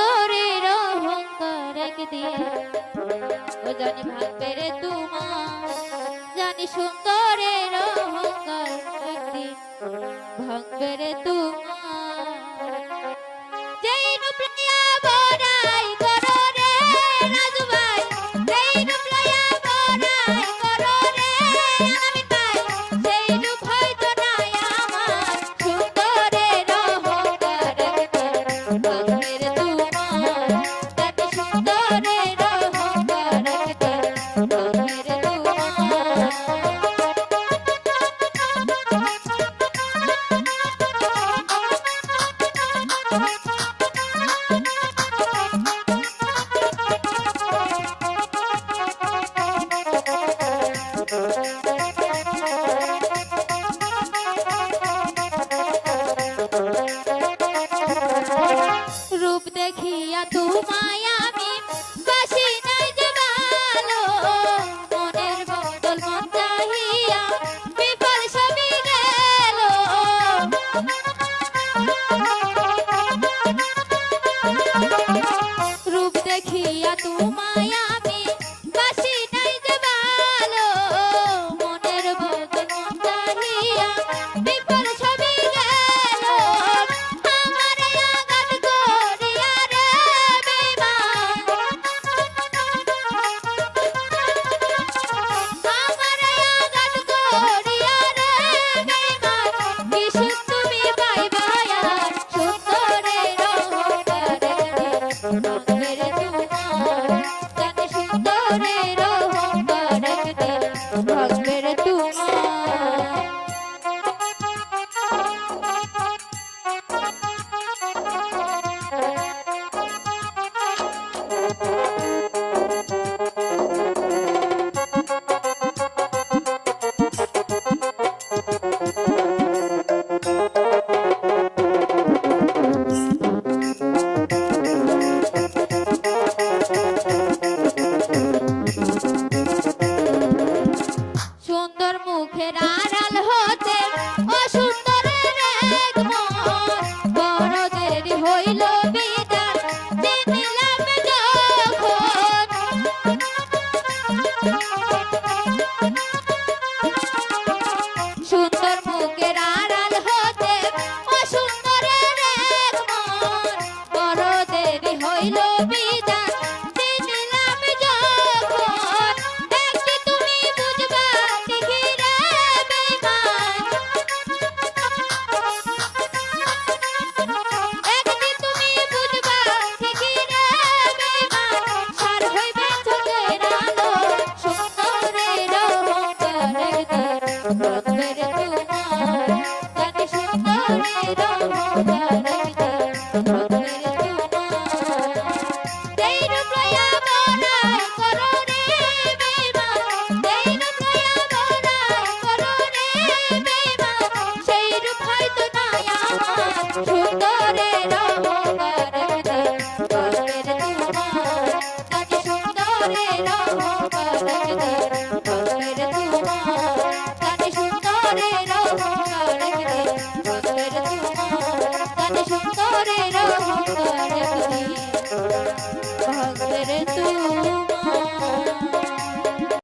অন্তরের অহংকার জানি ভাঙবে রে তোমার জানি সুন্দরের তোমায় ¡Gracias! make a. করে রহ করে ভক্তের তুই